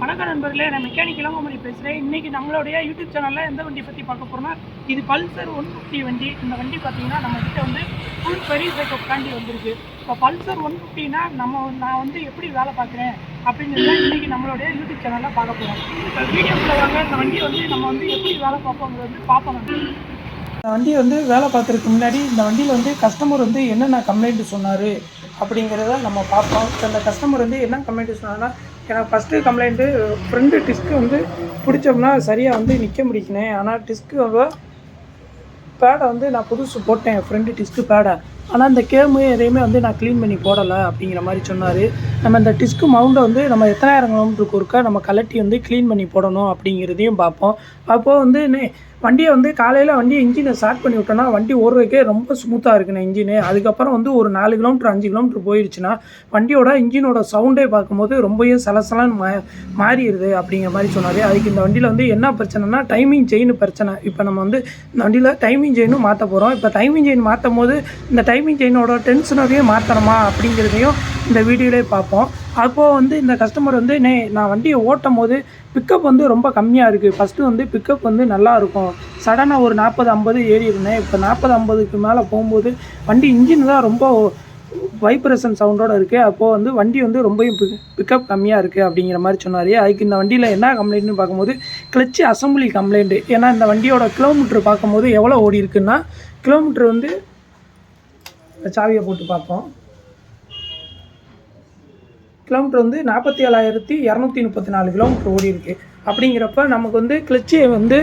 வணக்கம் நண்பர்களே நான் மெக்கானிக் இளங்கோமணி பேசுகிறேன் இன்றைக்கி நம்மளுடைய யூடியூப் சேனலில் எந்த வண்டி பற்றி பார்க்க போகிறோம்னா இது பல்சர் ஒன் ஃபிஃப்டி வண்டி. இந்த வண்டி பார்த்தீங்கன்னா நம்ம கிட்ட வந்து ஃபுல் பெரிய சைக்கப் தாண்டி வந்திருக்கு. இப்போ பல்சர் ஒன் ஃபிஃப்டினா நம்ம நான் வந்து எப்படி வேலை பார்க்குறேன் அப்படிங்கிறத இன்றைக்கி நம்மளுடைய யூடியூப் சேனலில் பார்க்க போகிறோம் இப்போ வீடியோக்குள்ள வாங்க. இந்த வண்டி வந்து நம்ம வந்து எப்படி வேலை பார்ப்போங்கிறது வந்து பார்ப்போம் இந்த வண்டி வந்து வேலை பார்க்குறதுக்கு முன்னாடி இந்த வண்டியில் வந்து கஸ்டமர் வந்து என்னென்ன கம்ப்ளைண்ட் சொன்னார்? அப்படிங்கிறத நம்ம பார்ப்போம். இப்போ கஸ்டமர் வந்து என்ன கம்ப்ளைண்ட் சொன்னாங்கன்னா எனக்கு ஃபஸ்ட்டு கம்ப்ளைண்ட்டு ஃப்ரெண்டு டிஸ்க்கு வந்து பிடிச்சோம்னா சரியாக வந்து நிற்க முடிக்கணும். ஆனால் டிஸ்க்கு பேடை வந்து நான் புதுசு போட்டேன் ஃப்ரெண்டு டிஸ்க்கு பேடை ஆனால் இந்த கேமு எதையுமே வந்து நான் க்ளீன் பண்ணி போடலை அப்படிங்கிற மாதிரி சொன்னார். நம்ம இந்த டிஸ்க்கு மவுண்டை வந்து நம்ம எத்தனாயிரம் கிலோமீட்டருக்கு ஒருக்கா நம்ம கலட்டி வந்து க்ளீன் பண்ணி போடணும் அப்படிங்கிறதையும் பார்ப்போம். அப்போது வந்து வண்டியை வந்து காலையில் வண்டியை இன்ஜினை ஸ்டார்ட் பண்ணி விட்டோன்னா வண்டி ஓடுறதுக்கே ரொம்ப ஸ்மூத்தாக இருக்குண்ணே இன்ஜினு அதுக்கப்புறம் வந்து ஒரு நாலு கிலோமீட்டர் அஞ்சு கிலோமீட்டர் போயிடுச்சுன்னா வண்டியோட இன்ஜினோட சவுண்டே பார்க்கும்போது ரொம்பவே சலசலன்னு மா மாறிடுது அப்படிங்கிற மாதிரி சொன்னார். அதுக்கு இந்த வண்டியில் வந்து என்ன பிரச்சனைனா டைமிங் செயின் பிரச்சனை. இப்போ நம்ம வந்து இந்த வண்டியில் டைமிங் செயினும் மாற்ற போகிறோம் இப்போ டைமிங் செயின் மாற்றும் போது இந்த டைமிங் செயினோட டென்ஷனவே மாற்றணுமா அப்படிங்கிறதையும் இந்த வீடியோலே பார்ப்போம். அப்போது வந்து இந்த கஸ்டமர் வந்து நே நான் வண்டியை ஓட்டும் போது பிக்கப் வந்து ரொம்ப கம்மியாக இருக்குது ஃபஸ்ட்டு வந்து பிக்கப் வந்து நல்லா இருக்கும். சடனாக ஒரு நாற்பது ஐம்பது ஏறி இருந்தேன் இப்போ நாற்பது ஐம்பதுக்கு மேலே போகும்போது வண்டி இன்ஜின் தான் ரொம்ப வைப்ரேஷன் சவுண்டோடு இருக்குது அப்போது வந்து வண்டி வந்து ரொம்பவும் பிக்கப் கம்மியாக இருக்குது அப்படிங்கிற மாதிரி சொன்னார். அதுக்கு இந்த வண்டியில் என்ன கம்ப்ளைண்ட்னு பார்க்கும்போது கிளச்சு அசம்பிளி கம்ப்ளைண்ட்டு ஏன்னா இந்த வண்டியோட கிலோமீட்டர் பார்க்கும்போது எவ்வளோ ஓடி இருக்குன்னா கிலோமீட்டர் வந்து சாவியை போட்டு பார்ப்போம். கிலோமீட்டர் வந்து நாற்பத்தி ஏழாயிரத்தி இரநூத்தி முப்பத்தி நாலு கிலோமீட்டர் ஓடி இருக்கு. அப்படிங்கிறப்ப நமக்கு வந்து கிளச்சு வந்து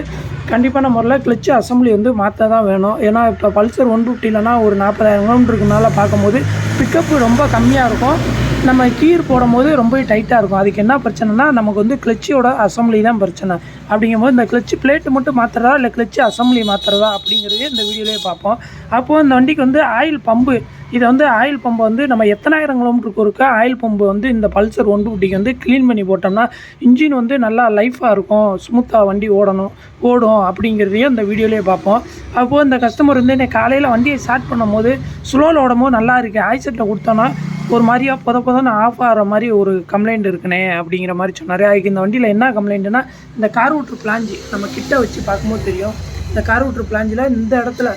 கண்டிப்பான முறையில் கிளச்சு அசம்பிளி வந்து மாற்ற தான் வேணும். ஏன்னா இப்போ பல்சர் ஒன் ஃபிஃப்டிலனா ஒரு நாற்பதாயிரம் கிலோமீட்டருக்கு மேலே பார்க்கும்போது பிக்கப்பு ரொம்ப கம்மியாக இருக்கும். நம்ம கீர் போடும்போது ரொம்ப டைட்டாக இருக்கும். அதுக்கு என்ன பிரச்சனைனா நமக்கு வந்து கிளச்சியோட அசம்பிளி தான் பிரச்சனை. அப்படிங்கும்போது இந்த கிளச்சு பிளேட்டு மட்டும் மாற்றுறதா இல்லை கிளச்சு அசம்பிளி மாற்றுறதா அப்படிங்கிறதே இந்த வீடியோலேயே பார்ப்போம். அப்போது இந்த வண்டிக்கு வந்து ஆயில் பம்பு இதை வந்து ஆயில் பம்பை வந்து நம்ம எத்தனாயிரம் கிலோமீட்டருக்கு ஒருக்க ஆயில் பம்பு வந்து இந்த பல்சர் ஒன் ஃபிஃப்டிக்கு வந்து க்ளீன் பண்ணி போட்டோம்னா இன்ஜின் வந்து நல்லா லைஃபாக இருக்கும் ஸ்மூத்தாக வண்டி ஓடணும் ஓடும் அப்படிங்கிறதையும் இந்த வீடியோலேயே பார்ப்போம். அப்போது இந்த கஸ்டமர் வந்து என்னை காலையில் வண்டியை ஸ்டார்ட் பண்ணும்போது ஸ்லோவில் ஓடும்போது நல்லா இருக்குது ஆய்செட்டில் கொடுத்தோன்னா ஒரு மாதிரியா புத புதன்னு ஆஃப் ஆகிற மாதிரி ஒரு கம்ப்ளைண்ட் இருக்குனே அப்படிங்கிற மாதிரி சொன்னார். அதுக்கு இந்த வண்டியில் என்ன கம்ப்ளைண்ட்டுன்னா இந்த கார் விட்ரு பிளாஞ்சி நம்ம கிட்ட வச்சு பார்க்கும்போது தெரியும். இந்த கார் விட்ரு பிளாஞ்சில் இந்த இடத்துல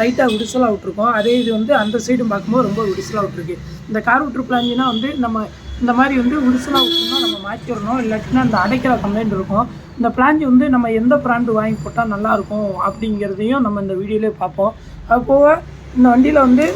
லைட்டாக விடுசலாக விட்ருக்கோம் அதே இது வந்து அந்த சைடும் பார்க்கும்போது ரொம்ப விடுசலாக விட்ருக்கு இந்த கார் விட்ரு பிளாஞ்சினா வந்து நம்ம இந்த மாதிரி வந்து விடுசலாக விட்டோம்னா நம்ம மாற்றிடணும் இல்லாட்டினா இந்த அடைக்கிற கம்ப்ளைண்ட் இருக்கும். இந்த பிளாஞ்சி வந்து நம்ம எந்த பிராண்டு வாங்கி போட்டால் நல்லாயிருக்கும் அப்படிங்கிறதையும் நம்ம இந்த வீடியோலேயே பார்ப்போம். அது போக இந்த வண்டியில் வந்து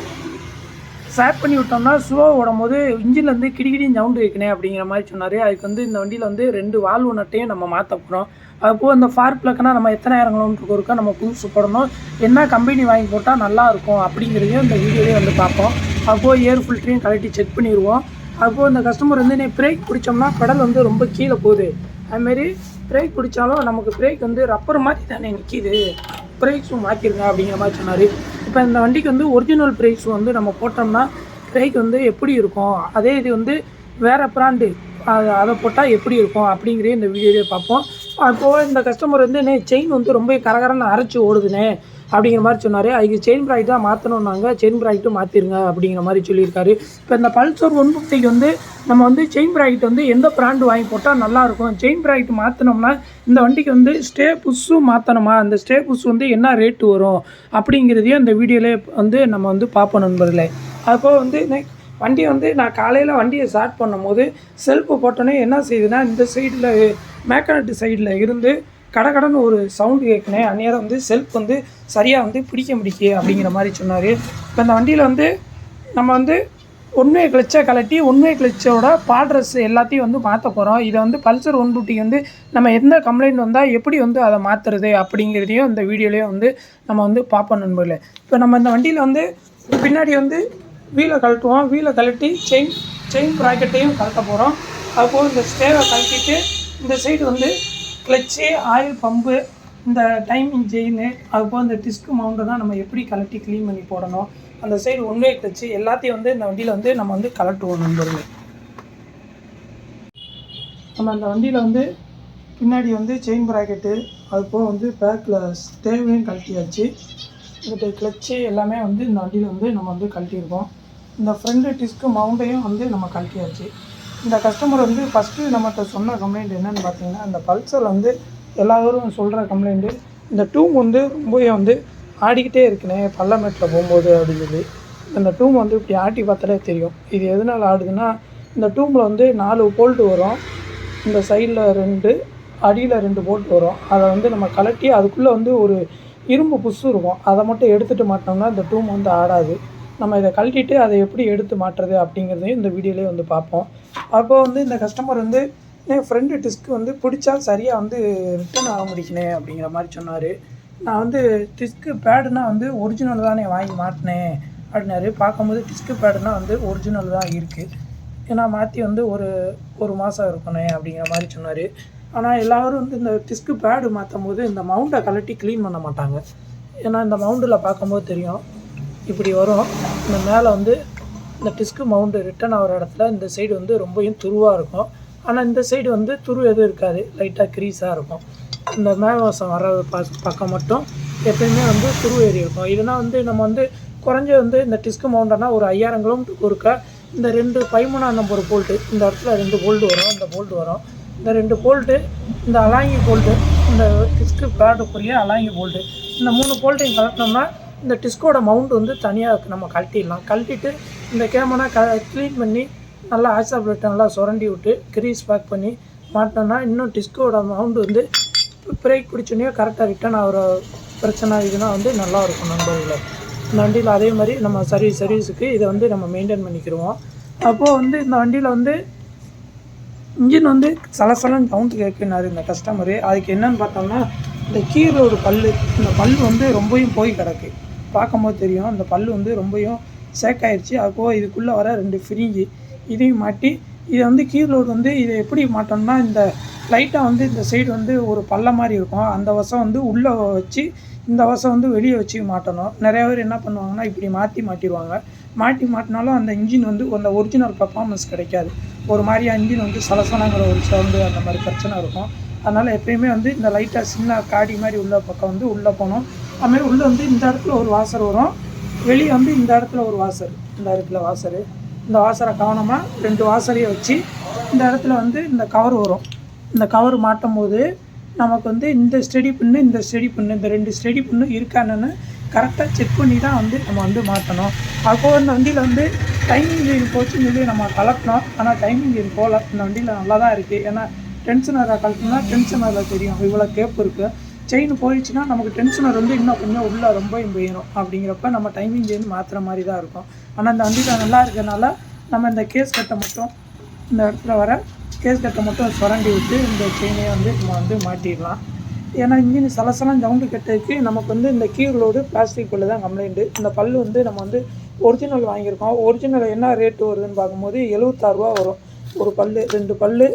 ஸ்டார்ட் பண்ணி விட்டோம்னா ஸ்லோ ஓடும்போது இன்ஜின்லேருந்து கிடிக்கிடின்னு சவுண்டு வைக்கணும் அப்படிங்கிற மாதிரி சொன்னார். அதுக்கு வந்து இந்த வண்டியில் வந்து ரெண்டு வால்வு நட்டையும் நம்ம மாற்ற போகிறோம் அப்போது அந்த ஃபார் பிளக்னா நம்ம எத்தனாயிரம் கிலோமீட்டருக்கு ஒருக்கா நம்ம புதுசு போடணும். என்ன கம்பெனி வாங்கி போட்டால் நல்லா இருக்கும் அப்படிங்கிறதையும் இந்த வீடியோலேயே வந்து பார்ப்போம். அப்போது ஏர் ஃபில்டரையும் கழட்டி செக் பண்ணிடுவோம். அப்போது இந்த கஸ்டமர் வந்து நீ பிரேக் பிடிச்சோம்னா கடல் வந்து ரொம்ப கீழே போகுது. அதுமாரி பிரேக் பிடிச்சாலும் நமக்கு பிரேக் வந்து ரப்பர் மாதிரி தானே நிற்கிது பிரேக் ஷூ மாற்றிருங்க அப்படிங்கிற மாதிரி சொன்னார். இப்போ இந்த வண்டிக்கு வந்து ஒரிஜினல் பிரேக் ஷூ வந்து நம்ம போட்டோம்னா பிரேக் வந்து எப்படி இருக்கும்? அதே இது வந்து வேறு பிராண்டு அதை போட்டால் எப்படி இருக்கும் அப்படிங்கிறத இந்த வீடியோவே பார்ப்போம். அப்போது இந்த கஸ்டமர் வந்து என்ன செயின் வந்து ரொம்ப கரகரன்னு அரைச்சி ஓடுதுனே அப்படிங்கிற மாதிரி சொன்னார். அதுக்கு செயின் ப்ராக்கெட் தான் மாற்றணுன்னாங்க செயின் ப்ராக்கெட்டும் மாற்றிருங்க அப்படிங்கிற மாதிரி சொல்லியிருக்காரு. இப்போ இந்த பல்சர் ஒன் ஃபிஃப்டிக்கு வந்து நம்ம வந்து செயின் ப்ராக்கெட் வந்து எந்த பிராண்டு வாங்கி போட்டால் நல்லாயிருக்கும்? செயின் ப்ராக்கெட் மாற்றினோம்னா இந்த வண்டிக்கு வந்து ஸ்டே புஷ்ஷும் மாற்றணுமா அந்த ஸ்டே புஷ் வந்து என்ன ரேட்டு வரும்? அப்படிங்கிறதையும் அந்த வீடியோவில் வந்து நம்ம வந்து பார்ப்போம் நண்பர்களே. அப்போ வந்து நெக்ஸ்ட் வண்டி வந்து நான் காலையில் வண்டியை ஸ்டார்ட் பண்ணும்போது செல்ஃபு போட்டோன்னே என்ன செய்யுதுன்னா இந்த சைடில் மேக்கனட்டு சைடில் இருந்து கடகடன்னு ஒரு சவுண்டு கேட்குனேன் அந்நேரம் வந்து செல்ஃப் வந்து சரியாக வந்து பிடிக்க முடிக்கு அப்படிங்கிற மாதிரி சொன்னார். இப்போ அந்த வண்டியில் வந்து நம்ம வந்து ஒன்வே கிளச்சை கலட்டி ஒன்வே கிளச்சோட பாட்ரஸ் எல்லாத்தையும் வந்து மாற்ற போகிறோம் இதை வந்து பல்சர் ஒன் ஃபிஃப்டி வந்து நம்ம எந்த கம்ப்ளைண்ட் வந்தால் எப்படி வந்து அதை மாற்றுறது அப்படிங்கிறதையும் இந்த வீடியோலேயே வந்து நம்ம வந்து பார்ப்போம் நண்பர்களே. இப்போ நம்ம இந்த வண்டியில் வந்து பின்னாடி வந்து வீலை கழட்டுவோம். வீலை கழட்டி செயின் செயின் ப்ராக்கெட்டையும் கழட்ட போகிறோம் அதுபோல் இந்த ஸ்டேவை கழட்டிட்டு இந்த சைடு வந்து கிளச்சு ஆயில் பம்பு இந்த டைமிங் செயின் அதுபோல் இந்த டிஸ்க் மவுண்டை தான் நம்ம எப்படி கழட்டி க்ளீன் பண்ணி போடணும். அந்த சைடு ஒன்வே கிளச்சு எல்லாத்தையும் வந்து இந்த வண்டியில் வந்து நம்ம வந்து கலட்டுவோம் நண்பர்களே. நம்ம அந்த வண்டியில் வந்து பின்னாடி வந்து செயின் ப்ராக்கெட்டு அதுபோல் வந்து பேக்கில் ஸ்டேவையும் கழட்டியாச்சு. இந்த கிளச்சு எல்லாமே வந்து இந்த வண்டியில் வந்து நம்ம வந்து கழட்டியிருக்கோம் இந்த ஃப்ரண்ட் டிஸ்க்கு மவுண்டையும் வந்து நம்ம கழட்டியாச்சு. இந்த கஸ்டமர் வந்து ஃபஸ்ட்டு நம்மகிட்ட சொன்ன கம்ப்ளைண்ட் என்னென்னு பார்த்தீங்கன்னா இந்த பல்சரில் வந்து எல்லாரும் சொல்கிற கம்ப்ளைண்ட்டு இந்த டூம் வந்து ரொம்பவே வந்து ஆடிக்கிட்டே இருக்குனே பல்லமேட்டில் போகும்போது அப்படின்னு சொல்லி. இந்த டூம் வந்து இப்படி ஆட்டி பார்த்தாலே தெரியும். இது எதனால் ஆடுதுன்னா இந்த டூமில் வந்து நாலு போல்ட்டு வரும். இந்த சைடில் ரெண்டு அடியில் ரெண்டு போல்ட் வரும். அதை வந்து நம்ம கலட்டி அதுக்குள்ளே வந்து ஒரு இரும்பு புஷ் இருக்கும். அதை மட்டும் எடுத்துகிட்டு மாட்டோம்னா இந்த டூம் வந்து ஆடாது. நம்ம இதை கழட்டிட்டு அதை எப்படி எடுத்து மாட்டுறது அப்படிங்கிறதையும் இந்த வீடியோலேயே வந்து பார்ப்போம். அப்போ வந்து இந்த கஸ்டமர் வந்து என் ஃப்ரெண்டு டிஸ்க் வந்து பிடிச்சா சரியாக வந்து ரிட்டர்ன் ஆக முடிக்கணே அப்படிங்கிற மாதிரி சொன்னார். நான் வந்து டிஸ்க்கு பேடுனா வந்து ஒரிஜினல் தானே வாங்கி மாட்டினேன் அப்படின்னாரு. பார்க்கும்போது டிஸ்க்கு பேடுனா வந்து ஒரிஜினல் தான் இருக்குது ஏன்னா மாற்றி வந்து ஒரு ஒரு மாதம் இருக்கணே அப்படிங்கிற மாதிரி சொன்னார். ஆனால் எல்லோரும் வந்து இந்த டிஸ்க்கு பேடு மாற்றும் போது இந்த மவுண்டை கழட்டி க்ளீன் பண்ண மாட்டாங்க. ஏன்னா இந்த மவுண்டில் பார்க்கும்போது தெரியும் இப்படி வரும். இந்த மேலே வந்து இந்த டிஸ்க்கு மவுண்டு ரிட்டர்ன் ஆகிற இடத்துல இந்த சைடு வந்து ரொம்பவும் துருவாக இருக்கும். ஆனால் இந்த சைடு வந்து துரு எதுவும் இருக்காது. லைட்டாக க்ரீஸாக இருக்கும். இந்த மேகவாசம் வர பக்கம் மட்டும் எப்பயுமே வந்து துரு ஏறி இருக்கும். இதுனா வந்து நம்ம வந்து குறைஞ்ச வந்து இந்த டிஸ்க்கு மவுண்டனா ஒரு ஐயாயிரம் கிலோமீட்டருக்கு ஒருக்க இந்த ரெண்டு பதிமூணாம் நம்பர் போல்ட்டு இந்த இடத்துல ரெண்டு போல்ட்டு வரும் இந்த போல்ட்டு வரும். இந்த ரெண்டு போல்ட்டு இந்த அலாங்கி போல்ட்டு இந்த டிஸ்க்கு பேடுக்குரிய அலாங்கி போல்ட்டு இந்த மூணு போல்ட்டையும் கலட்டினோம்னா இந்த டிஸ்கோட மவுண்ட் வந்து தனியாக நம்ம கழட்டிடலாம். கழட்டிட்டு இந்த கேமரா க க்ளீன் பண்ணி நல்லா ஆக்சாப்லேட் நல்லா சுரண்டி விட்டு கிரீஸ் பேக் பண்ணி மாட்டினோம்னா இன்னும் டிஸ்கோட மவுண்ட் வந்து பிரேக் பிடிச்சோன்னே கரெக்டாக ரிட்டர்ன் ஆகிற பிரச்சனை இதுனா வந்து நல்லா இருக்கும் நண்பர்களே. இந்த வண்டியில் அதே மாதிரி நம்ம சர்வீஸ் சர்வீஸுக்கு இதை வந்து நம்ம மெயின்டைன் பண்ணிக்கிடுவோம் அப்போது வந்து இந்த வண்டியில் வந்து இன்ஜின் வந்து சலசலன்னு சவுண்ட் கேட்குனாரு இந்த கஸ்டமரு அதுக்கு என்னன்னு பார்த்தோம்னா இந்த கீழே ஒரு பல் இந்த பல் வந்து ரொம்பவும் போய் கிடக்கு. பார்க்கும்போது தெரியும் அந்த பல்லு வந்து ரொம்பையும் சேக்காயிருச்சு. அப்போ இதுக்குள்ளே வர ரெண்டு ஃப்ரிஞ்சு இதையும் மாட்டி இதை வந்து கீழோடு வந்து இதை எப்படி மாட்டோம்னா இந்த லைட்டாக வந்து இந்த சைடு வந்து ஒரு பள்ளம் மாதிரி இருக்கும். அந்த வசம் வந்து உள்ளே வச்சு இந்த வசம் வந்து வெளியே வச்சு மாட்டணும். நிறைய பேர் என்ன பண்ணுவாங்கன்னா இப்படி மாற்றி மாட்டிடுவாங்க மாட்டி மாட்டினாலும் அந்த இன்ஜின் வந்து அந்த ஒரிஜினல் பர்ஃபார்மன்ஸ் கிடைக்காது. ஒரு மாதிரியா இன்ஜின் வந்து சலசலங்கிற ஒரு சவுண்டு அந்த மாதிரி பிரச்சனை இருக்கும். அதனால் எப்பயுமே வந்து இந்த லைட்டாக சின்ன காடி மாதிரி உள்ள பக்கம் வந்து உள்ளே போகணும். அதுமாதிரி உள்ளே வந்து இந்த இடத்துல ஒரு வாசர் வரும். வெளியே வந்து இந்த இடத்துல ஒரு வாசர் இந்த இடத்துல வாசர். இந்த வாசரை கவனமாக ரெண்டு வாசரையும் வச்சு இந்த இடத்துல வந்து இந்த கவர் வரும். இந்த கவர் மாட்டும் போது நமக்கு வந்து இந்த ஸ்டெடி பண்ணு இந்த ஸ்டெடி பண்ணு இந்த ரெண்டு ஸ்டெடி பண்ணு இருக்கான்னு கரெக்டாக செக் பண்ணி தான் வந்து நம்ம வந்து மாட்டணும். அப்போ இந்த வண்டியில் வந்து டைமிங் லைன் போச்சுன்னு சொல்லி நம்ம கலட்டினோம் ஆனால் டைமிங் லைன் போகல இந்த வண்டியில் நல்லா தான் இருக்குது ஏன்னா டென்ஷனரை டென்ஷன் அதில் தெரியும். இவ்வளோ கேப் இருக்குது செயின் போயிடுச்சுன்னா நமக்கு டென்ஷனை வந்து இன்னும் கொஞ்சம் உள்ளே ரொம்ப போயிடும் அப்படிங்கிறப்ப நம்ம டைமிங் சேர்ந்து மாற்றுற மாதிரி தான் இருக்கும். ஆனால் இந்த வண்டியில் நல்லா இருக்கிறனால நம்ம இந்த கேஸ் கட்டை மட்டும் இந்த இடத்துல வர கேஸ் கட்டை மட்டும் சுரண்டி விட்டு இந்த செயினை வந்து நம்ம வந்து மாட்டிடலாம் ஏன்னா இன்ஜின் சலசலம் ஜவுண்டு கட்டதுக்கு நமக்கு வந்து இந்த கீழோடு பிளாஸ்டிக் பல்லு தான் கம்ப்ளைண்ட்டு இந்த பல்லு வந்து நம்ம வந்து ஒரிஜினல் வாங்கியிருக்கோம். ஒரிஜினல் என்ன ரேட்டு வருதுன்னு பார்க்கும்போது எழுபத்தாறுரூவா வரும். ஒரு பல்லு ரெண்டு பல்லு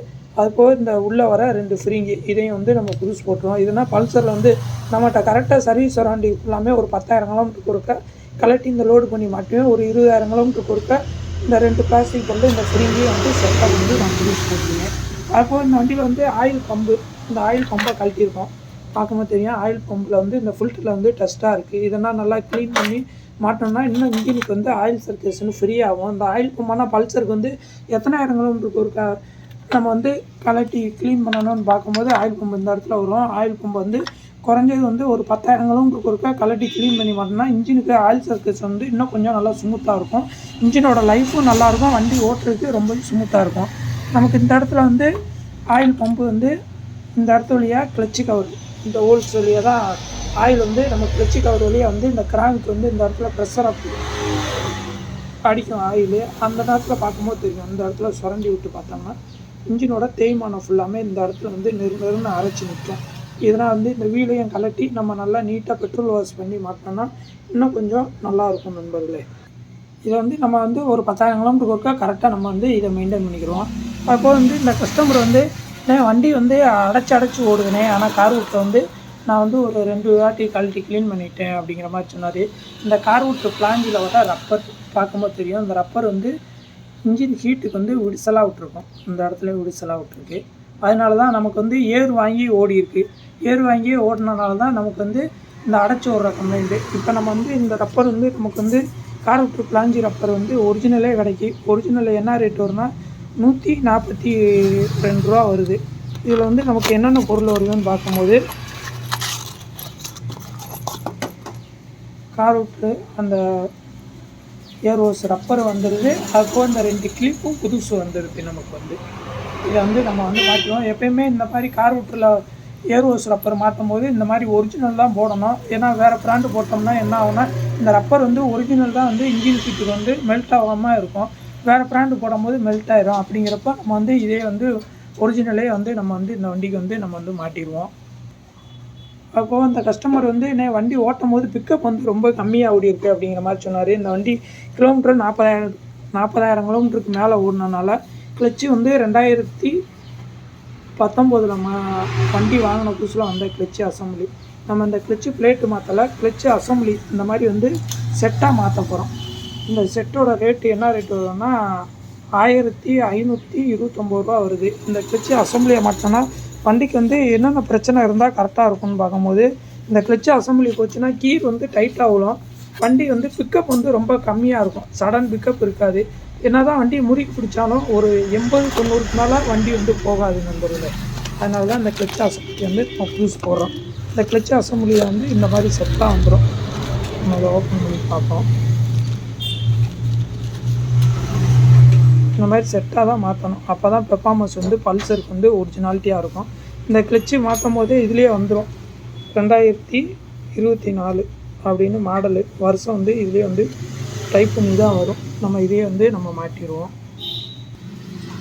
அது போக இந்த உள்ளே வர ரெண்டு ஃப்ரீங்கி இதையும் வந்து நம்ம புதுசு போட்டுருவோம். இதுனா பல்சரில் வந்து நம்மகிட்ட கரெக்டாக சர்வீஸ் சரௌண்டிங் ஃபுல்லாமே ஒரு பத்தாயிரம் கிலோமீட்டர் கொடுக்க கலட்டி இந்த லோடு பண்ணி மாட்டுவேன் ஒரு இருபதாயிரம் கிலோமீட்டர் கொடுக்க இந்த ரெண்டு பிளாஸ்டிக் கொண்டு இந்த ஃப்ரீங்கியை வந்து செட்டாக வந்து நான் புதுசு போட்டுருவேன் அப்போது இந்த வண்டியில் வந்து ஆயில் பம்பு இந்த ஆயில் பம்பை கழட்டியிருக்கோம். பார்க்கும்போது தெரியும் ஆயில் பம்பில் வந்து இந்த ஃபில்டரில் வந்து டஸ்ட்டாக இருக்குது இதெல்லாம் நல்லா க்ளீன் பண்ணி மாட்டோம்னா இன்னும் இன்ஜினுக்கு வந்து ஆயில் சர்க்குலேஷன் ஃப்ரீ ஆகும். இந்த ஆயில் பம்பானா பல்சருக்கு வந்து எத்தனாயிரம் கிலோமீட்டருக்கு ஒருக்கா நம்ம வந்து கலட்டி க்ளீன் பண்ணணும்னு பார்க்கும்போது ஆயில் பம்பு இந்த இடத்துல வரும். ஆயில் பம்பு வந்து குறைஞ்சது வந்து ஒரு பத்தாயிரம் கிலோமீட்டருக்கு ஒருக்கா கலட்டி க்ளீன் பண்ணி மாட்டோம்னா இன்ஜினுக்கு ஆயில் சர்க்கஸ் வந்து இன்னும் கொஞ்சம் நல்லா ஸ்மூத்தாக இருக்கும். இன்ஜினோட லைஃபும் நல்லாயிருக்கும் வண்டி ஓட்டுறதுக்கு ரொம்ப ஸ்மூத்தாக இருக்கும். நமக்கு இந்த இடத்துல வந்து ஆயில் பம்பு வந்து இந்த இடத்து வழியாக கிளச்சு கவர் இந்த ஹோல்ஸ் வழியாக தான் ஆயில் வந்து நம்ம கிளச்சு கவர் வழியாக வந்து இந்த கிராங்க்கு வந்து இந்த இடத்துல ப்ரெஷர் அப் அடிக்கும் ஆயில். அந்த நேரத்தில் பார்க்கும்போது தெரியும். இந்த இடத்துல சுரண்டி விட்டு பார்த்தோம்னா இன்ஜினோட தேய்மானம் ஃபுல்லாமே இந்த இடத்துல வந்து நெரு நெருன்னு அரைச்சி நிற்கும் இதனால் வந்து இந்த வீலையும் கலட்டி நம்ம நல்லா நீட்டாக பெட்ரோல் வாஷ் பண்ணி மாட்டினோம்னா இன்னும் கொஞ்சம் நல்லா இருக்கும் நண்பர்களே. இதை வந்து நம்ம வந்து ஒரு பத்தாயிரம் கிலோமீட்டர் ஒருக்கா கரெக்டாக நம்ம வந்து இதை மெயின்டைன் பண்ணிக்கிறோம் அப்போ வந்து இந்த கஸ்டமர் வந்து வண்டி வந்து அடைச்சி அடைச்சி ஓடுதுனே ஆனால் கார் விட்டு வந்து நான் வந்து ஒரு ரெண்டு வாட்டி கழட்டி க்ளீன் பண்ணிட்டேன் அப்படிங்கிற மாதிரி சொன்னார். இந்த கார் விட்டு பிளாஞ்சில் வர ரப்பர் பார்க்கும்போது தெரியும். அந்த ரப்பர் வந்து இன்ஜின் ஹீட்டுக்கு வந்து விடிசலாக விட்ருக்கோம் இந்த இடத்துல விடிசலாக விட்ருக்கு அதனால தான் நமக்கு வந்து ஏர் வாங்கி ஓடி இருக்கு ஏர் வாங்கி ஓடினனால தான் நமக்கு வந்து இந்த அடைச்சி ஓடுற கம்ப்ளைண்ட்டு இப்போ நம்ம வந்து இந்த ரப்பர் வந்து நமக்கு வந்து கார் விட்டு பிளாஞ்சி ரப்பர் வந்து ஒரிஜினலே கிடைக்கி ஒரிஜினல் என்ன ரேட் வரும்னா நூற்றி நாற்பத்தி ரெண்டு ரூபா வருது. இதில் வந்து நமக்கு என்னென்ன பொருள் வருதுன்னு பார்க்கும்போது கார் விட்டு அந்த ஏரோஸ் ரப்பர் வந்துடுது அதுக்கும் அந்த ரெண்டு கிளிப்பும் புதுசு வந்துடுது நமக்கு வந்து. இதை வந்து நம்ம வந்து மாற்றிடுவோம் எப்பயுமே இந்த மாதிரி கார் விட்டில் ஏரோஸ் ரப்பர் மாற்றும் போது இந்த மாதிரி ஒரிஜினல் தான் போடணும். ஏன்னா வேறு பிராண்டு போட்டோம்னா என்ன ஆகும்னா இந்த ரப்பர் வந்து ஒரிஜினல் தான் வந்து இன்ஜின் சீட்டுக்கு வந்து மெல்ட் ஆகாமல் இருக்கும். வேறு பிராண்டு போடும்போது மெல்ட் ஆயிரும். அப்படிங்கிறப்ப நம்ம வந்து இதே வந்து ஒரிஜினலே வந்து நம்ம வந்து இந்த வண்டிக்கு வந்து நம்ம வந்து மாட்டிடுவோம். அப்போது அந்த கஸ்டமர் வந்து என்ன வண்டி ஓட்டும் போது பிக்கப் வந்து ரொம்ப கம்மியாக ஓடி இருக்குது அப்படிங்கிற மாதிரி சொன்னார். இந்த வண்டி கிலோமீட்டர் நாற்பதாயிரம் நாற்பதாயிரம் கிலோமீட்டருக்கு மேலே ஓடினனால கிளச்சு வந்து ரெண்டாயிரத்தி பத்தொம்போதில் மா வண்டி வாங்கின புதுசில் வந்த கிளச்சு அசம்பிளி நம்ம இந்த கிளச்சு பிளேட்டு மாற்றலை கிளச்சு அசம்பிளி இந்த மாதிரி வந்து செட்டாக மாற்ற போகிறோம் இந்த செட்டோட ரேட்டு என்ன ரேட் வரும்னா ஆயிரத்தி ஐநூற்றி இருபத்தொம்போது ரூபா வருது. இந்த கிளச்சு அசம்பிளியை மாற்றோன்னா வண்டிக்கு வந்து என்னென்ன பிரச்சனை இருந்தால் கரெக்டாக இருக்கும்னு பார்க்கும்போது இந்த கிளச்சு அசம்பிளி போச்சுன்னா கீர் வந்து டைட்டாக விழும் வண்டி வந்து பிக்கப் வந்து ரொம்ப கம்மியாக இருக்கும். சடன் பிக்கப் இருக்காது. என்ன தான் வண்டி முறுக்கி பிடிச்சாலும் ஒரு எண்பது தொண்ணூறுக்கு மேலே வண்டி வந்து போகாது நண்பர்களே. அதனால தான் இந்த கிளச் அசம்பிளி வந்து நம்ம புதுசு போடுறோம். இந்த கிளச் அசம்பிளியில் வந்து இந்த மாதிரி செட்டாக வந்துடும் நம்ம அதை ஓப்பன் பண்ணி பார்ப்போம். இந்த மாதிரி செட்டாக தான் மாற்றணும் அப்போ தான் பெர்ஃபார்மன்ஸ் வந்து பல்சருக்கு வந்து ஒரிஜினாலிட்டியாக இருக்கும். இந்த கிளச்சு மாற்றும் போதே இதுலேயே வந்துடும் ரெண்டாயிரத்தி இருபத்தி நாலு. அப்படின்னு மாடலு வருஷம் வந்து இதுலேயே வந்து டைப் பண்ணி தான் வரும். நம்ம இதே வந்து நம்ம மாட்டிடுவோம்.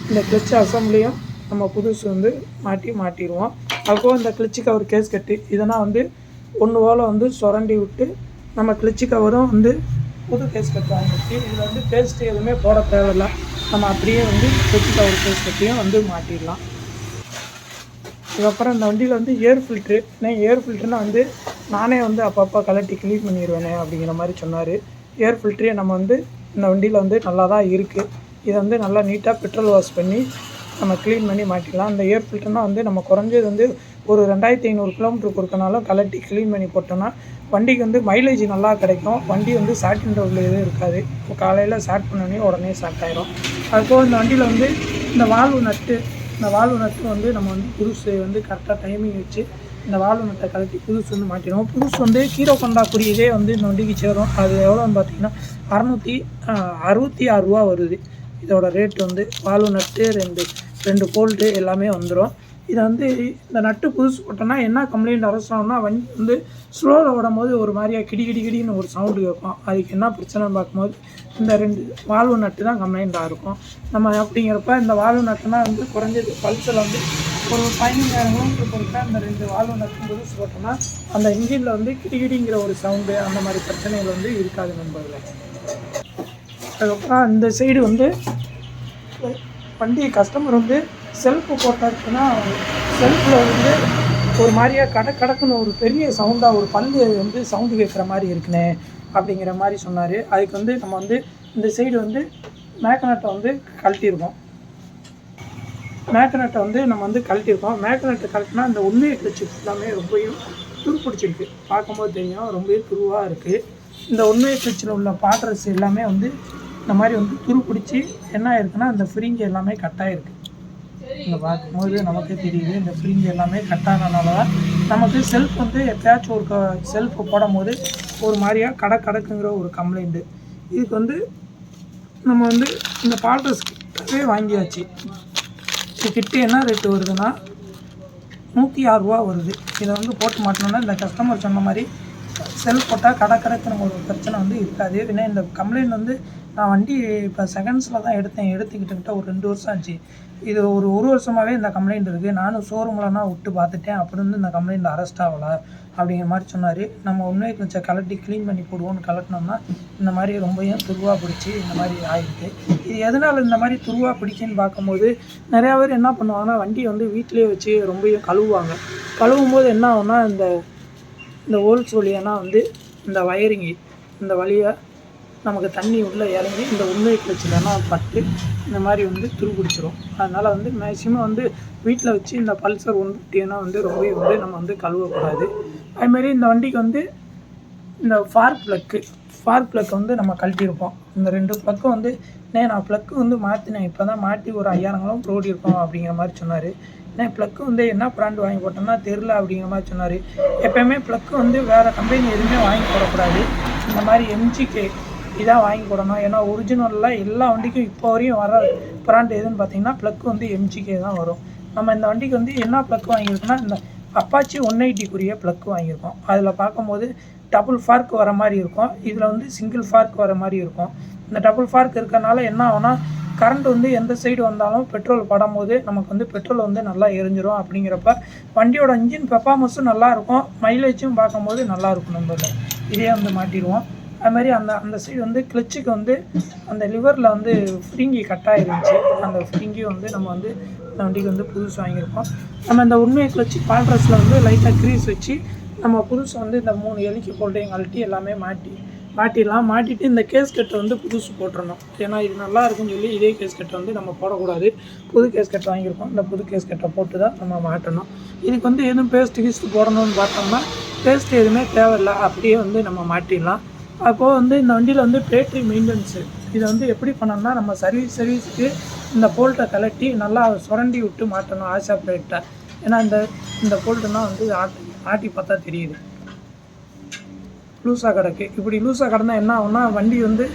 இந்த கிளச்சு அசம்பிளியும் நம்ம புதுசு வந்து மாட்டி மாட்டிடுவோம். அப்போ இந்த கிளச்சு கவர் கேஸ் கட்டு இதெல்லாம் வந்து ஒன்று போல் வந்து சுரண்டி விட்டு நம்ம கிளச்சு கவரும் வந்து புது கேஸ் கட்டு வாங்கிச்சு இதில் வந்து பேஸ்ட் எதுவுமே போட தேவையில்ல. நம்ம அப்படியே வந்து கிளச்சு கவர் கேஸ் கட்டியும் வந்து மாட்டிடலாம். இதுக்கப்புறம் இந்த வண்டியில் வந்து ஏர் ஃபில்ட்ரு ஏன்னா ஏர் ஃபில்ட்ருனா வந்து நானே வந்து அப்பப்போ கலட்டி க்ளீன் பண்ணிடுவேனே அப்படிங்கிற மாதிரி சொன்னார். ஏர் ஃபில்ட்ரியை நம்ம வந்து இந்த வண்டியில் வந்து நல்லா தான் இருக்குது இதை வந்து நல்லா நீட்டாக பெட்ரோல் வாஷ் பண்ணி நம்ம க்ளீன் பண்ணி மாட்டிக்கலாம். இந்த ஏர் ஃபில்டர்னால் வந்து நம்ம குறைஞ்சது வந்து ஒரு ரெண்டாயிரத்தி ஐநூறு கிலோமீட்டர் கொடுக்கனாலும் கலட்டி க்ளீன் பண்ணி போட்டோன்னா வண்டிக்கு வந்து மைலேஜ் நல்லா கிடைக்கும். வண்டி வந்து சாட்டின் ரோடில் எதுவும் இருக்காது. இப்போ காலையில் ஸ்டார்ட் பண்ணோடனே உடனே ஸ்டார்ட் ஆயிரும். அதுபோக இந்த வண்டியில் வந்து இந்த வால்வு நட்டு இந்த வால்வு நட்டு வந்து நம்ம வந்து புதுசு வந்து கரெக்டாக டைமிங் வச்சு இந்த வால்வு நட்டை கலட்டி புதுசு வந்து மாட்டிடுவோம். புதுசு வந்து ஹீரோ கொண்டா குறியதே வந்து இந்த வண்டிக்கு சேரும். அது எவ்வளோன்னு பார்த்தீங்கன்னா அறநூற்றி அறுபத்தி ஆறு ரூபா வருது. இதோட ரேட் வந்து வால்வு நட்டு ரெண்டு ரெண்டு போல்ட்டு எல்லாமே வந்துடும் இதை வந்து இந்த நட்டு புதுசு போட்டோன்னா என்ன கம்ப்ளைண்ட் அரசாங்கம்னா வண்டி வந்து ஸ்லோவில் ஓடும் போது ஒரு மாதிரியா கிடி கிடி கிடின்னு ஒரு சவுண்டு கேட்கும். அதுக்கு என்ன பிரச்சனைன்னு பார்க்கும்போது இந்த ரெண்டு வால்வு நட்டு தான் கம்ப்ளைண்ட்டாக இருக்கும். நம்ம அப்படிங்கிறப்ப இந்த வால்வு நட்டுனா வந்து குறைஞ்சது பல்சில் வந்து ஒரு பதினஞ்சாயிரம் கிலோமீட்டர் பொறுத்தா அந்த ரெண்டு வால்வு நட்டு புதுசு போட்டோம்னா அந்த இன்ஜினில் வந்து கிடிகிடிங்கிற ஒரு சவுண்டு அந்த மாதிரி பிரச்சனைகள் வந்து இருக்காது நண்பர்களே. அதுக்கப்புறம் இந்த சைடு வந்து வண்டி கஸ்டமர் வந்து செல்ஃபு போட்டாச்சுன்னா செல்ஃபில் வந்து ஒரு மாதிரியா கட கடக்குன்னு ஒரு பெரிய சவுண்டாக ஒரு பல்லு வந்து சவுண்டு கேட்குற மாதிரி இருக்குனே அப்படிங்கிற மாதிரி சொன்னார். அதுக்கு வந்து நம்ம வந்து இந்த சைடு வந்து மேக்னட்டை வந்து கழட்டியிருக்கோம் மேக்னெட்டை வந்து நம்ம வந்து கழட்டியிருக்கோம். மேக்னெட்டை கழட்டினா அந்த உண்மையை கிளச்சு எல்லாமே ரொம்பவும் துருப்பிடிச்சிருக்கு. பார்க்கும்போது தெரியும். ரொம்பவே துருவாக இருக்குது இந்த உண்மையை கிளச்சில் உள்ள பாட்ரஸ் எல்லாமே வந்து இந்த மாதிரி வந்து துருப்பிடிச்சி என்ன ஆயிருக்குன்னா அந்த ஃப்ரிஞ்சு எல்லாமே கட்டாயிருக்கு இங்கே பார்க்கும்போது நமக்கே தெரியுது. இந்த ஃப்ரிஞ்சு எல்லாமே கட்டானனால தான் நமக்கு செல்ஃப் வந்து எப்பயாச்சும் ஒரு செல்ஃப் போடும்போது ஒரு மாதிரியா கடை கடக்குங்கிற ஒரு கம்ப்ளைண்ட்டு இதுக்கு வந்து நம்ம வந்து இந்த பால்ட்ரஸ்வே வாங்கியாச்சு. இது கிட்ட என்ன ரேட்டு வருதுன்னா நூற்றி ஆறு ரூபா வருது. இதை வந்து போட்டு மாட்டணும்னா இந்த கஸ்டமர் சொன்ன மாதிரி செல் போட்டால் கடை ஒரு பிரச்சனை வந்து இருக்காது. ஏன்னா இந்த கம்ப்ளைண்ட் வந்து நான் வண்டி இப்போ செகண்ட்ஸில் தான் எடுத்தேன். எடுத்துக்கிட்டுக்கிட்ட ஒரு ரெண்டு வருஷம் ஆச்சு. இது ஒரு ஒரு வருஷமாகவே இந்த கம்ப்ளைண்ட் இருக்குது நானும் ஷோரூம்லனா விட்டு பார்த்துட்டேன். அப்படி வந்து இந்த கம்ப்ளைண்ட் அரெஸ்ட் ஆகலை அப்படிங்கிற மாதிரி சொன்னார். நம்ம ஒன்றே கொஞ்சம் கலட்டி க்ளீன் பண்ணி போடுவோம்னு கலட்டினோம்னா இந்த மாதிரி ரொம்பவும் துருவாக பிடிச்சி இந்த மாதிரி ஆகிருக்கு இது எதனால் இந்த மாதிரி துருவாக பிடிக்குன்னு பார்க்கும்போது நிறையா பேர் என்ன பண்ணுவாங்கன்னா வண்டியை வந்து வீட்டிலேயே வச்சு ரொம்பவும் கழுவுவாங்க. கழுவும் போது என்ன ஆகும்னா இந்த இந்த ஹோல்ஸ் வழியானா வந்து இந்த வயரிங்கு இந்த வழியாக நமக்கு தண்ணி உள்ளே இறங்கி இந்த உண்மை பிரச்சனைனா பட்டு இந்த மாதிரி வந்து துருபிடிச்சிரும் அதனால் வந்து மேக்ஸிமம் வந்து வீட்டில் வச்சு இந்த பல்சர் ஒன் ஃபிஃப்டினா வந்து ரொம்பவே வந்து நம்ம வந்து கழுவக்கூடாது. அதுமாரி இந்த வண்டிக்கு வந்து இந்த ஃபார் ப்ளக்கு ஃபார் ப்ளக் வந்து நம்ம கழட்டியிருப்போம். இந்த ரெண்டு ப்ளக்கும் வந்து நான் ப்ளக்கு வந்து மாற்றினேன் இப்போ தான் மாற்றி ஒரு ஐயாயிரம் கிலோமீட்டர் ஓடி இருக்கோம் அப்படிங்கிற மாதிரி சொன்னார். நான் ப்ளக்கு வந்து என்ன ப்ராண்ட் வாங்கி போட்டோம்னா தெரில அப்படிங்கிற மாதிரி சொன்னார். எப்போயுமே ப்ளக்கு வந்து வேறு கம்பெனி எதுவுமே வாங்கி போடக்கூடாது. இந்த மாதிரி எம்ஜிகே இதான் வாங்கி போடணும். ஏன்னா ஒரிஜினலில் எல்லா வண்டிக்கும் இப்போ வரையும் வர ப்ராண்ட் எதுன்னு பார்த்தீங்கன்னா ப்ளக் வந்து எம்ஜிகே தான் வரும். நம்ம இந்த வண்டிக்கு வந்து என்ன ப்ளக் வாங்கியிருக்கோம்னா இந்த அப்பாச்சி ஒன் எயிட்டிக்குரிய ப்ளக் வாங்கியிருக்கோம். அதில் பார்க்கும்போது டபுள் ஃபார்க் வர மாதிரி இருக்கும். இதில் வந்து சிங்கிள் ஃபார்க் வர மாதிரி இருக்கும். இந்த டபுள் ஃபார்க் இருக்கிறனால என்ன ஆகும்னா கரண்ட் வந்து எந்த சைடு வந்தாலும் பெட்ரோல் படும்போது நமக்கு வந்து பெட்ரோல் வந்து நல்லா எரிஞ்சிரும் அப்படிங்கிறப்ப வண்டியோட இன்ஜின் பெர்ஃபார்மன்ஸும் நல்லா இருக்கும் மைலேஜும் பார்க்கும்போது நல்லாயிருக்கும் நம்ம நம்மள இதே வந்து மாட்டிடுவோம். அதுமாதிரி அந்த அந்த சைடு வந்து கிளச்சுக்கு வந்து அந்த லிவரில் வந்து ஃப்ரிங்கி கட்டாக இருந்துச்சு அந்த ஃப்ரிங்கி வந்து நம்ம வந்து இந்த வண்டிக்கு வந்து புதுசு வாங்கியிருக்கோம். நம்ம இந்த உண்மையை கிளச்சு பால்ட்ரஸில் வந்து லைட்டாக க்ரீஸ் வச்சு நம்ம புதுசு வந்து இந்த மூணு எலிக்கு போல்ட்டையும் கழட்டி எல்லாமே மாட்டி மாட்டிடலாம். மாட்டிட்டு இந்த கேஸ் கட்டை வந்து புதுசு போட்டுருணும் ஏன்னா இது நல்லா இருக்குன்னு சொல்லி இதே கேஸ் கட்டை வந்து நம்ம போடக்கூடாது. புது கேஸ் கட்டை வாங்கியிருக்கோம். இந்த புது கேஸ் கட்டை போட்டு தான் நம்ம மாட்டணும். இதுக்கு வந்து எதுவும் பேஸ்ட் கீஸ்ட் போடணும்னு பார்த்தோம்னா பேஸ்ட் எதுவுமே தேவையில்லை. அப்படியே வந்து நம்ம மாட்டிடலாம். அப்போது வந்து இந்த வண்டியில் வந்து பேட்டரி மெயின்டெனன்ஸு இதை வந்து எப்படி பண்ணணும்னா நம்ம சர்வீஸ் சர்வீஸுக்கு இந்த போல்ட்டை கலட்டி நல்லா சுரண்டி விட்டு மாட்டணும். ஆஷா பிளேட்டை ஏன்னா இந்த இந்த போல்ட்டுனா வந்து ஆட்டி ஆட்டி பார்த்தா தெரியுது. லூஸாக கிடக்கு. இப்படி லூஸாக கிடந்தால் என்ன ஆகும்னா வண்டி வந்து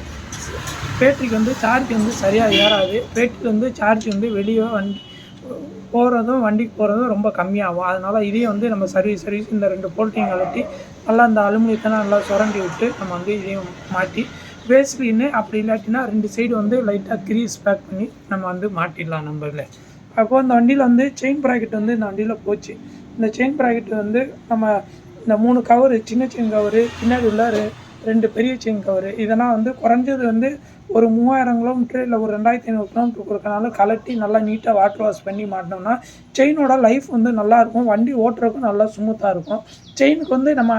பேட்டரிக்கு வந்து சார்ஜ் வந்து சரியாக ஏறாது. பேட்டரி வந்து சார்ஜ் வந்து வெளியே வண்டி போகிறதும் வண்டிக்கு போகிறதும் ரொம்ப கம்மியாகும். அதனால் இதையும் வந்து நம்ம சர்வீஸ் சர்வீஸ் இந்த ரெண்டு போல்ட்டையும் கலட்டி நல்லா அந்த அலுமினியத்தை நல்லா சுரண்டி விட்டு நம்ம வந்து இதையும் மாட்டி பேஸ்லின்னு அப்படி இல்லாட்டினா ரெண்டு சைடு வந்து லைட்டாக கிரீஸ் பேக் பண்ணி நம்ம வந்து மாட்டிடலாம் நம்மள அப்போது அந்த வண்டியில் வந்து செயின் ப்ராக்கெட் வந்து இந்த வண்டியில் போச்சு. இந்த செயின் ப்ராக்கெட் வந்து நம்ம இந்த மூணு கவரு சின்ன செயின் கவரு பின்னாடி உள்ள ரெண்டு பெரிய செயின் கவரு. இதெல்லாம் வந்து குறைஞ்சது வந்து ஒரு மூவாயிரம் கிலோமீட்டர் இல்லை ஒரு ரெண்டாயிரத்தி ஐநூறு கிலோமீட்டர் கொடுக்கறனால கலட்டி நல்லா நீட்டாக வாட்டர் வாஷ் பண்ணி மாட்டினோம்னா செயினோட லைஃப் வந்து நல்லாயிருக்கும் வண்டி ஓட்டுறதுக்கும் நல்லா ஸ்மூத்தாக இருக்கும். செயினுக்கு வந்து நம்ம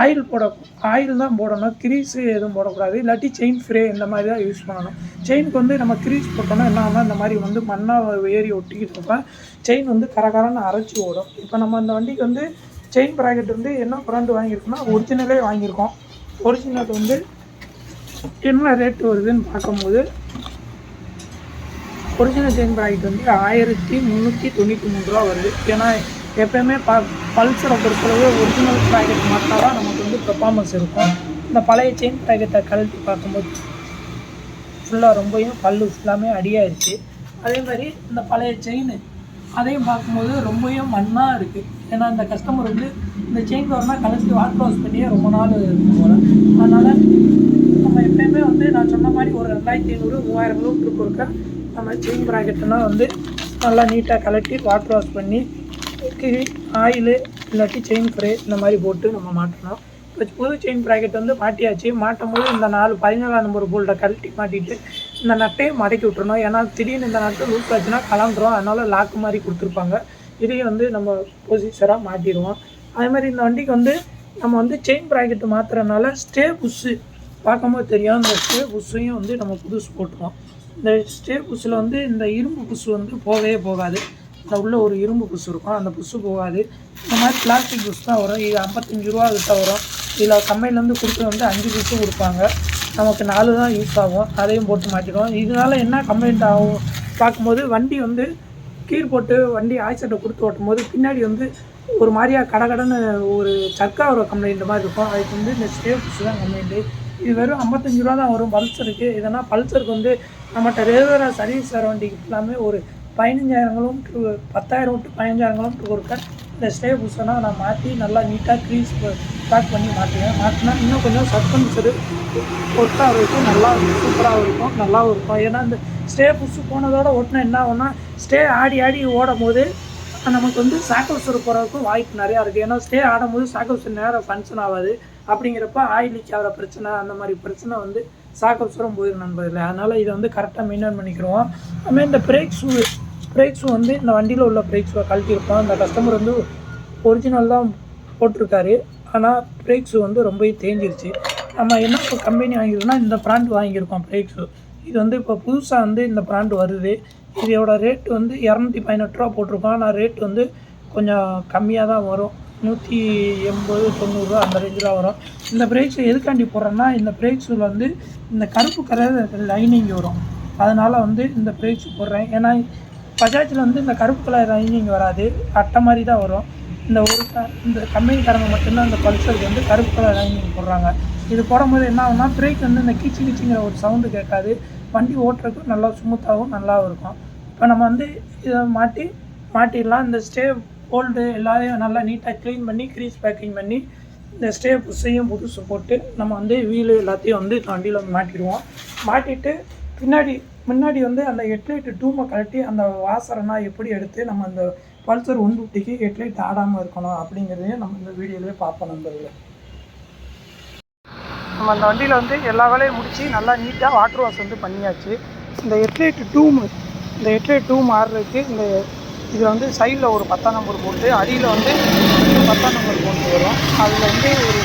ஆயில் போட ஆயில் தான் போடணும். கிரீஸு எதுவும் போடக்கூடாது. இல்லாட்டி செயின் ஃப்ரே இந்த மாதிரி தான் யூஸ் பண்ணணும். செயினுக்கு வந்து நம்ம கிரீஸ் போட்டோம்னா என்ன ஆகும்னா இந்த மாதிரி வந்து மண்ணாக ஏறி ஒட்டிக்கிட்டு இருப்பேன் செயின் வந்து கரகரன்னு அரைச்சி ஓடும். இப்போ நம்ம அந்த வண்டிக்கு வந்து செயின் ப்ராக்கெட் வந்து என்ன ப்ராண்டு வாங்கியிருக்கோம்னா ஒரிஜினலே வாங்கியிருக்கோம். ஒரிஜினல் வந்து என்ன ரேட் வருதுன்னு பார்க்கும்போது ஒரிஜினல் செயின் ப்ராக்கெட் வந்து ஆயிரத்தி முந்நூற்றி தொண்ணூற்றி மூணு ரூபா வருது. ஏன்னா எப்பயுமே ப பல்சரை பொறுத்தளவு ஒரிஜினல் ப்ராக்கெட் மட்டும் தான் நமக்கு வந்து பெர்ஃபார்மன்ஸ் இருக்கும். இந்த பழைய செயின் ப்ராக்கெட்டை கழட்டி பார்க்கும்போது ஃபுல்லாக ரொம்பவும் பல்லு ஃபுல்லாமே அடியாயிருச்சு. அதே மாதிரி இந்த பழைய செயின் அதையும் பார்க்கும்போது ரொம்பவே மண்ணாக இருக்குது ஏன்னா இந்த கஸ்டமர் வந்து இந்த செயின் கவர்னால் கலசி வாட் வாஷ் பண்ணியே ரொம்ப நாள் இருக்கும் போல. அதனால் நம்ம எப்பயுமே வந்து நான் சொன்ன மாதிரி ஒரு ரெண்டாயிரத்தி ஐநூறு மூவாயிரம் கிலோமீட்டருக்கு ஒருக்க நம்ம செயின் ப்ராக்கெட்லாம் வந்து நல்லா நீட்டாக கலட்டி வாட் வாஷ் பண்ணி கிரி ஆயிலு இல்லாட்டி செயின் ஃப்ரே இந்த மாதிரி போட்டு நம்ம மாட்டணும். புது செயின் ப்ராக்கெட் வந்து மாட்டியாச்சு. மாட்டும் போது இந்த நாலு பதினேழாம் நம்பர் போல்ட்டை கழட்டி மாட்டிட்டு இந்த நட்டையும் மடக்கி விட்டுறணும். ஏன்னா திடீர்னு இந்த நட்டு லூஸ் ஆச்சுன்னா கலந்துரும். அதனால லாக்கு மாதிரி கொடுத்துருப்பாங்க. இதையும் வந்து நம்ம பொசிஷராக மாட்டிடுவோம். அதே மாதிரி இந்த வண்டிக்கு வந்து நம்ம வந்து செயின் ப்ராக்கெட்டு மாற்றுறதுனால ஸ்டே புஷ்ஷு பார்க்கும்போது தெரியும். இந்த ஸ்டே புஷ்ஷையும் வந்து நம்ம புதுசு போட்டுருவோம். இந்த ஸ்டே புஷ்ஷில் வந்து இந்த இரும்பு புஷ்ஷு வந்து போகவே போகாது. இந்த உள்ள ஒரு இரும்பு புஷ் இருக்கும். அந்த புஷ்ஷு போகாது. இந்த மாதிரி பிளாஸ்டிக் புஷ் தான் வரும். இது ஐம்பத்தஞ்சு ரூபா கிட்ட வரும். இதில் கம்பெனிலேருந்து கொடுத்து வந்து அஞ்சு பீஸும் கொடுப்பாங்க. நமக்கு நாலு தான் யூஸ் ஆகும். அதையும் போட்டு மாட்டிடுவோம் இதனால் என்ன கம்ப்ளைண்ட் ஆகும்? பார்க்கும்போது வண்டி வந்து கீர் போட்டு வண்டி ஆக்சிடென்ட் கொடுத்து ஓட்டும் போது பின்னாடி வந்து ஒரு மாதிரியா கடகடன்னு ஒரு சர்க்கா ஒரு கம்ப்ளைண்ட் மாதிரி இருக்கும். அதுக்கு வந்து இந்த ஸ்டே தான் கம்ப்ளைண்ட்டு இது வெறும் ஐம்பத்தஞ்சு ரூபா தான் வரும். பல்சருக்கு இதனால் பல்சருக்கு வந்து நம்மகிட்ட ரெகுலராக சர்வீஸ் வர வண்டிக்கு எல்லாமே ஒரு பதினஞ்சாயிரம் பத்தாயிரம் டு பதினஞ்சாயிரங்களும் கொடுக்க ஒருக்க இந்த ஸ்டே புஷ்ஷெல்லாம் நான் மாற்றி நல்லா நீட்டாக க்ரீஸ் பேக் பண்ணி மாற்றுவேன் மாற்றினா இன்னும் கொஞ்சம் சஸ்பென்சரு ஒட்டாக இருக்கும். நல்லா சூப்பராகவும் இருக்கும். நல்லாவும் இருக்கும். ஏன்னா இந்த ஸ்டே புஷ்ஷு போனதோட ஓட்டினா என்ன ஆகும்னா ஸ்டே ஆடி ஆடி ஓடும் போது நமக்கு வந்து சாக்கோசர் போகிறதுக்கும் வாய்ப்பு நிறையா இருக்குது ஏன்னா ஸ்டே ஆடும்போது சாக்கோசர் நேரம் ஃபங்க்ஷன் ஆகாது. அப்படிங்கிறப்ப ஆயில் லீக் ஆகிற பிரச்சனை அந்த மாதிரி பிரச்சனை வந்து சாக்கோசரும் போயிடும் நண்பர்களே. அதனால் இதை வந்து கரெக்டாக மெயின்டைன் பண்ணிக்கிறோம். அதுமாதிரி இந்த பிரேக் ஷூ பிரேக்ஸும் வந்து இந்த வண்டியில் உள்ள பிரேக் கழட்டியிருப்போம். அந்த கஸ்டமர் வந்து ஒரிஜினல் தான் போட்டிருக்காரு. ஆனால் பிரேக்ஸு வந்து ரொம்பவே தேஞ்சிருச்சு. நம்ம என்ன இப்போ கம்பெனி வாங்கியிருக்கோம்னா இந்த பிராண்ட் வாங்கியிருக்கோம் பிரேக்ஸு ஷூ இது வந்து இப்போ புதுசாக வந்து இந்த பிராண்ட் வருது. இதோட ரேட் வந்து இரநூத்தி பதினெட்டு ரூபா போட்டிருக்கோம். ஆனால் ரேட் வந்து கொஞ்சம் கம்மியாக தான் வரும். நூற்றி எண்பது தொண்ணூறுரூவா அந்த ரேஞ்சில் வரும். இந்த பிரேக்ஸ் எதுக்காண்டி போடுறேன்னா இந்த பிரேக்ஸில் வந்து இந்த கருப்பு கலர் லைனிங் வரும். அதனால் வந்து இந்த பிரேக்ஸ் போடுறேன். ஏன்னா பஜாஜில் வந்து இந்த கருப்பு கலர் லைனிங் வராது அட்டை மாதிரி தான் வரும். இந்த ஒரு க- இந்த கம்பெனிக்காரங்க மட்டும்தான் அந்த பல்சருக்கு வந்து கருப்பு கலர் லைனிங் போடுறாங்க. இது போடும்போது என்ன ஆகும்னா பிரேக் வந்து இந்த கீச்சு கீச்சுங்கிற ஒரு சவுண்டு கேட்காது. வண்டி ஓட்டுறதுக்கும் நல்லா ஸ்மூத்தாகவும் நல்லாவும் இருக்கும். இப்போ நம்ம வந்து இதை மாட்டி மாட்டிடலாம். இந்த ஸ்டே ஹோல்டு எல்லாத்தையும் நல்லா நீட்டாக க்ளீன் பண்ணி க்ரீஸ் பேக்கிங் பண்ணி இந்த ஸ்டே புஷையும் புதுசு போட்டு நம்ம வந்து வீலு எல்லாத்தையும் வந்து வண்டியில் வந்து மாட்டிடுவோம். மாட்டிட்டு பின்னாடி முன்னாடி வந்து அந்த ஹெட்லைட்டு டூமை கழட்டி அந்த வாசரனா எப்படி எடுத்து நம்ம அந்த பல்சர் ஒன் ஃபிஃப்டிக்கு ஹெட்லைட் ஆடாமல் இருக்கணும் அப்படிங்கிறதையும் நம்ம இந்த வீடியோலேயே பார்ப்போம் நண்பர்களே. நம்ம அந்த வண்டியில் வந்து எல்லா வேலையும் முடித்து நல்லா நீட்டாக வாட்டர் வாஷ் வந்து பண்ணியாச்சு. இந்த ஹெட்லைட் டூம் இந்த ஹெட்லைட் டூம் ஆடுறதுக்கு இந்த இதில் வந்து சைடில் ஒரு பத்தாம் நம்பர் போட்டு அடியில் வந்து பத்தாம் நம்பர் போட்டு வரும். அதில் வந்து ஒரு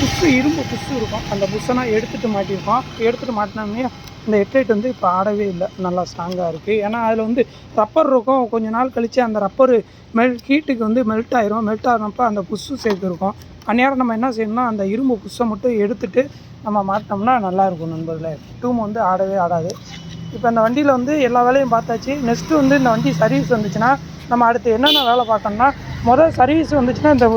புஷ்ஷு இரும்பு புஷ்ஷு இருக்கும். அந்த புஷ்ஷெல்லாம் எடுத்துகிட்டு மாட்டியிருக்கோம். எடுத்துகிட்டு மாட்டினோமே இந்த ஹெட்லைட் வந்து இப்போ ஆடவே இல்லை. நல்லா ஸ்ட்ராங்காக இருக்குது ஏன்னா அதில் வந்து ரப்பர் இருக்கும். கொஞ்ச நாள் கழித்து அந்த ரப்பர் மெல் ஹீட்டுக்கு வந்து மெல்ட் ஆயிரும். மெல்ட் ஆகிறப்ப அந்த புஷ்ஷு சேர்த்துருக்கும் அந்நேரம் நம்ம என்ன செய்யணும்னா அந்த இரும்பு புஷ்ஷை மட்டும் எடுத்துட்டு நம்ம மாட்டினோம்னா நல்லாயிருக்கும் நண்பர்களே. டூம் வந்து ஆடவே ஆடாது. இப்போ இந்த வண்டியில் வந்து எல்லா வேலையும் பார்த்தாச்சு. நெக்ஸ்ட்டு வந்து இந்த வண்டி சர்வீஸ் வந்துச்சுன்னா நம்ம அடுத்து என்னென்ன வேலை பார்த்தோம்னா முதல் சர்வீஸ் வந்துச்சுன்னா இந்த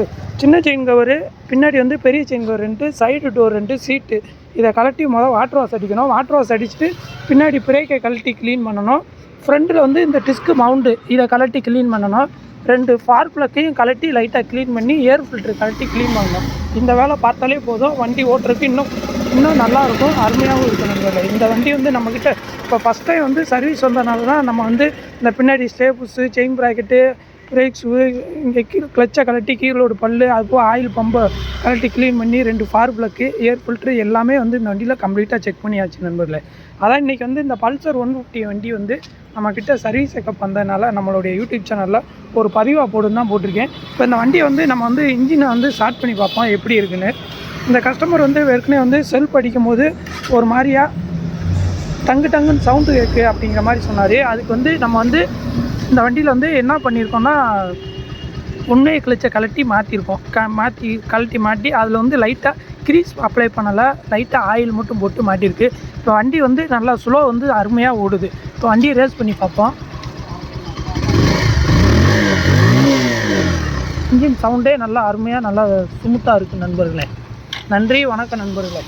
சின்ன செயின் கவரு பின்னாடி வந்து பெரிய செயின் கவர் ரெண்டு சைடு டோர் ரெண்டு சீட்டு இதை கழட்டி முதல் வாட்டர் வாஷ் அடிக்கணும். வாட்டர் வாஷ் அடிச்சுட்டு பின்னாடி பிரேக்கை கழட்டி க்ளீன் பண்ணணும். ஃப்ரண்ட்டில் வந்து இந்த டிஸ்க்கு மவுண்டு இதை கழட்டி க்ளீன் பண்ணணும். ரெண்டு ஃபார் ப்ளக்கையும் கழட்டி லைட்டாக க்ளீன் பண்ணி ஏர் ஃபில்ட்ரு கழட்டி க்ளீன் பண்ணணும். இந்த வேலை பார்த்தாலே போதும். வண்டி ஓட்டுறதுக்கு இன்னும் இன்னும் நல்லாயிருக்கும் அருமையாகவும் இருக்கும் நண்பர்களே. இந்த வண்டி வந்து நம்மக்கிட்ட இப்போ ஃபஸ்ட் டைம் வந்து சர்வீஸ் வந்தனால தான் நம்ம வந்து இந்த பின்னாடி ஸ்டேபுஸு செயின் ப்ராக்கெட்டு பிரேக்ஸு இங்கே கீழே கிளச்சை கழட்டி கீழோட பல்லு அதுபோல் ஆயில் பம்பை கழட்டி க்ளீன் பண்ணி ரெண்டு ஃபார் ப்ளக்கு ஏர் ஃபில்ட்ரு எல்லாமே வந்து இந்த வண்டியில் கம்ப்ளீட்டாக செக் பண்ணியாச்சு நண்பர்களே. அதான் இன்றைக்கி வந்து இந்த பல்சர் ஒன் ஃபிஃப்டி வண்டி வந்து நம்மக்கிட்ட சர்வீஸ் செக்கப் வந்ததுனால நம்மளுடைய யூடியூப் சேனலில் ஒரு பதிவாக போடுன்னு தான் போட்டிருக்கேன். இப்போ இந்த வண்டியை வந்து நம்ம வந்து இன்ஜினை வந்து ஸ்டார்ட் பண்ணி பார்ப்போம் எப்படி இருக்குன்னு. இந்த கஸ்டமர் வந்து ஏற்கனவே வந்து செல்ஃப் அடிக்கும் போது ஒரு மாதிரியாக டங்கு டங்குன்னு சவுண்டு கேட்கு அப்படிங்கிற மாதிரி சொன்னார். அதுக்கு வந்து நம்ம வந்து இந்த வண்டியில் வந்து என்ன பண்ணியிருக்கோம்னா உண்மையை கிழிச்சை கழட்டி மாற்றிருக்கோம் க மாற்றி கழட்டி மாட்டி அதில் வந்து லைட்டாக கிரீஸ் அப்ளை பண்ணலை. லைட்டாக ஆயில் மட்டும் போட்டு மாட்டியிருக்கு இப்போ வண்டி வந்து நல்லா ஸ்லோ வந்து அருமையாக ஓடுது. இப்போ வண்டியை ரேஸ் பண்ணி பார்ப்போம். இன்ஜின் சவுண்டே நல்லா அருமையாக நல்லா ஸ்மூத்தாக இருக்குது நண்பர்களே. நன்றி வணக்கம் நண்பர்களே.